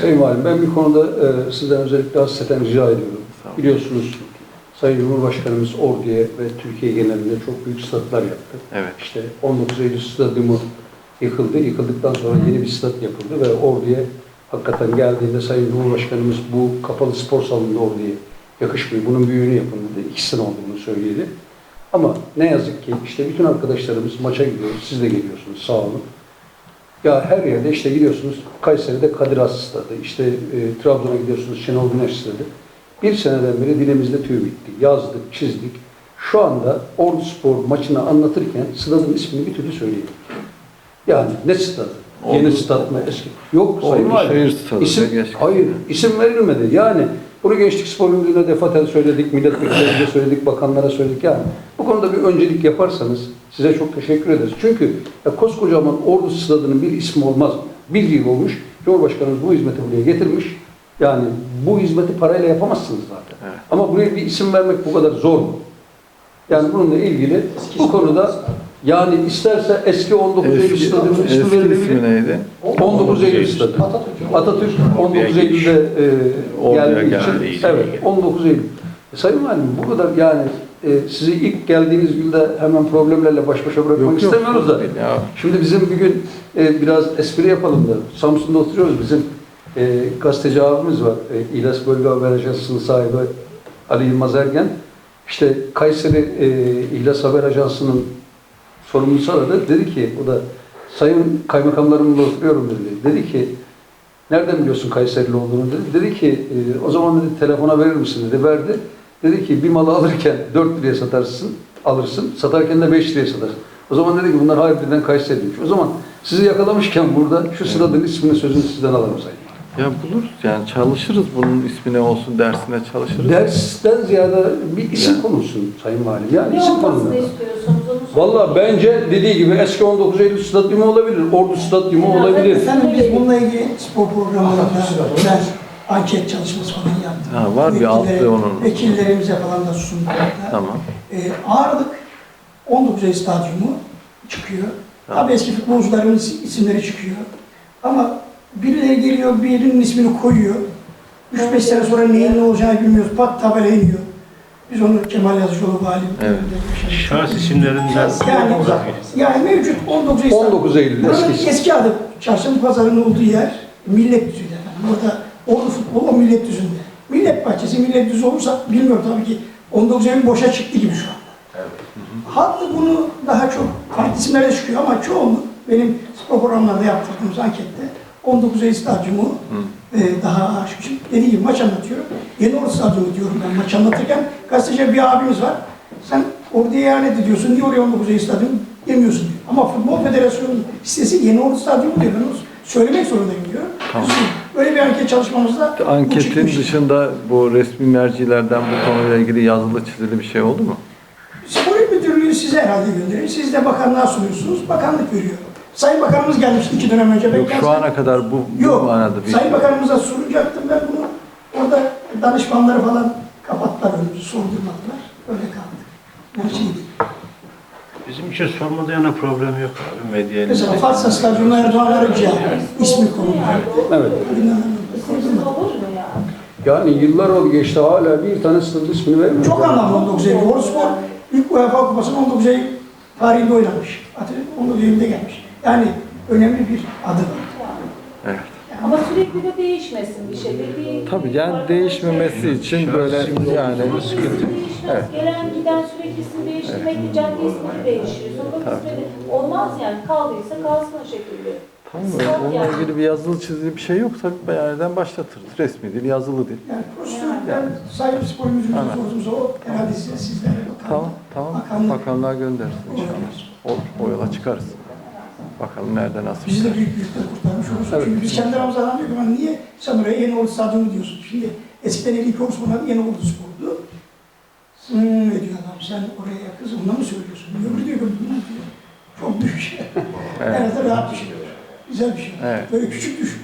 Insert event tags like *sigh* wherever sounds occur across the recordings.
Sayın Valim ben bir konuda e, sizden özellikle hasreten rica ediyorum. Biliyorsunuz Sayın Cumhurbaşkanımız Ordu'ya ve Türkiye genelinde çok büyük statlar yaptı. Evet. İşte 19 Eylül stadyumu yıkıldı. Yıkıldıktan sonra yeni bir stat yapıldı ve Ordu'ya hakikaten geldiğinde Sayın Cumhurbaşkanımız bu kapalı spor salonunda Ordu'ya yakışmıyor. Bunun büyüğünü yapın dedi. İki sene oldu bunu söyleyeli. Ama ne yazık ki işte bütün arkadaşlarımız maça gidiyoruz. Siz de geliyorsunuz sağ olun. Ya her yerde işte gidiyorsunuz Kayseri'de Kadir Has Stadı, işte e, Trabzon'a gidiyorsunuz Şenol Güneş Stadı. Bir seneden beri dilimizde tüy bitti. Yazdık, çizdik. Şu anda Ordu Spor maçını anlatırken stadın ismini bir türlü söyleyemiyoruz. Yani ne stadı? Yeni stat mı eski? Yok Sayın Valim. Şehir Stadı İsim, hayır, isim verilmedi. Yani bunu Gençlik Spor Müdürlüğü'ne defaten söyledik, milletvekillerine söyledik, bakanlara söyledik. Yani bu konuda bir öncelik yaparsanız size çok teşekkür ederiz. Çünkü ya koskocaman Ordu Stadı'nın bir ismi olmaz? Bir yıl olmuş, Cumhurbaşkanımız bu hizmeti buraya getirmiş. Yani bu hizmeti parayla yapamazsınız zaten. Evet. Ama buraya bir isim vermek bu kadar zor mu? Yani bununla ilgili bu konuda yani isterse eski 19 Eylül Eski, Stadı'nın ismi eski ismi neydi? 19 Eylül Stadı. Atatürk 19 Eylül'de e, geldiği geldi, için. Evet, 19 Eylül. E, Sayın Valim bu kadar yani e, sizi ilk geldiğiniz günde hemen problemlerle baş başa bırakmak Yok, yok. istemiyoruz da. Ya, Şimdi bizim bir gün e, biraz espri yapalım da Samsun'da oturuyoruz bizim e, gazeteci abimiz var. E, İlas Bölge Haber Ajansı'nın sahibi Ali Yılmaz Ergen. İşte Kayseri e, İhlas Haber Ajansı'nın sorumlusu aradı. Dedi ki o da sayın kaymakamlarımla oturuyorum dedi. Dedi ki nereden biliyorsun Kayserili olduğunu dedi. Dedi ki e, o zaman dedi telefona verir misin dedi. Verdi. Dedi ki bir malı alırken 4 liraya satarsın, alırsın. Satarken de 5 liraya satarsın. O zaman dedi ki bunlar harbiden Kayseriliymiş. O zaman sizi yakalamışken burada şu sıradın ismini sözünü sizden alalım sayın. ya buluruz yani çalışırız bunun ismi ne olsun dersine çalışırız. Dersten ziyade bir isim Yani. konulsun Sayın Valim. Yani Ne isim olmasını konulsun. söyleyin. Valla bence dediği gibi eski 19 Eylül stadyumu olabilir, Ordu stadyumu olabilir. Efendim biz bununla ilgili spor programlarında ben anket çalışması falan yaptım. Ha, var bir altı onun. Vekillerimize falan da sundum. hatta. Tamam. Ee, ağırlık 19 Eylül stadyumu çıkıyor. Tamam. Tabii eski futbolcuların is- isimleri çıkıyor. Ama birileri geliyor, birinin ismini koyuyor. 3-5 sene sonra neyin ne olacağını bilmiyoruz. Pat tabela iniyor. Biz onu Kemal Yazıcıoğlu valim. Evet. Şahıs isimlerinden Yani, yani mevcut 19 Eylül 19 Eylül eski. eski adı Çarşamba Pazarı'nın olduğu yer Millet Düzü'ydü efendim. Orada Ordu futbolu o Millet Düzü'nde. Millet Bahçesi Millet Düzü olursa bilmiyorum tabii ki 19 Eylül boşa çıktı gibi şu anda. Halk da bunu daha çok farklı isimlerle çıkıyor ama çoğunluk benim spor programlarda yaptırdığımız ankette 19 Eylül Stadyumu e, daha. Şimdi dediğim gibi maç anlatıyorum. Yeni Ordu Stadyumu diyorum ben maç anlatırken gazeteci bir abimiz var. Sen oraya ihanet ediyorsun. Niye oraya 19 Eylül Stadyumu demiyorsun diyor. Ama Futbol Federasyonu'nun sitesi Yeni Ordu Stadyumu diyor. Ben onu söylemek zorundayım diyor. Tamam. Böyle bir anket çalışmamızda bu Anketin çıkmıştı. dışında bu resmi mercilerden bu konuyla ilgili yazılı çizili bir şey oldu mu? Spor Müdürlüğü size herhalde gönderiyor. Siz de bakanlığa sunuyorsunuz. Bakanlık veriyor. Sayın Bakanımız gelmişti iki dönem önce. Yok şu ana kadar bu, bu Yok. manada bir Sayın Bakanımıza sunacaktım ben bunu. Orada danışmanları falan kapattılar önümüzü, sordurmadılar. Öyle kaldı. Yani şey değil. bizim için sormada yana problem yok abi medyayla. Mesela Fatsa Stadyumu Erdoğan Arıcı'ya ismi konuldu. Evet. Yani yıllar oldu geçti hala bir tane stadın ismini vermiyor. Çok anlamlı 19 Eylül. Orduspor ilk UEFA Kupası'nı 19 Eylül tarihinde oynamış. Hatırlayın 19 Eylül'de gelmiş. Yani önemli bir adım. Evet. Ama sürekli de değişmesin bir şey. Bir, Tabii yani değişmemesi için böyle yani Değişmez. Evet. Gelen giden sürekli isim değiştirmek, cadde ismi de değişiyor. Sokak Tabii. ismi olmaz yani. Kaldıysa kalsın o şekilde. Tamam mı? Onunla yani. ilgili bir yazılı çizili bir şey yok tabii bayağı başlatırız. Resmi dil, yazılı dil. Yani prosedür, ben Sayın Spor Müdürlüğü'nü Aynen. sorduğumuzda o herhalde sizlere bakan. Tamam, tamam. Bakanlık. Bakanlığa göndersin inşallah. O, o yola çıkarız. Bakalım nerede nasıl. Bizi de büyük büyükten kurtarmış olursun. Evet. Çünkü biz kendi aramızda anlıyoruz ama niye sen oraya yeni ordu stadyumu diyorsun? Şimdi eskiden 52 ordu sporları yeni ordu spordu. Hmm, diyor adam sen oraya kız ona mı söylüyorsun? Öbürü diyor ki bunu diyor. Çok büyük şey. *laughs* Evet. Azından rahat bir şey. Güzel bir şey. Evet. Böyle küçük düşün.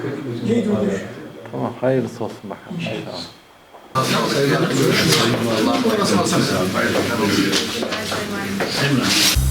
Neydi o düşün. Tamam, hayırlısı olsun bakalım. İnşallah. Emrah.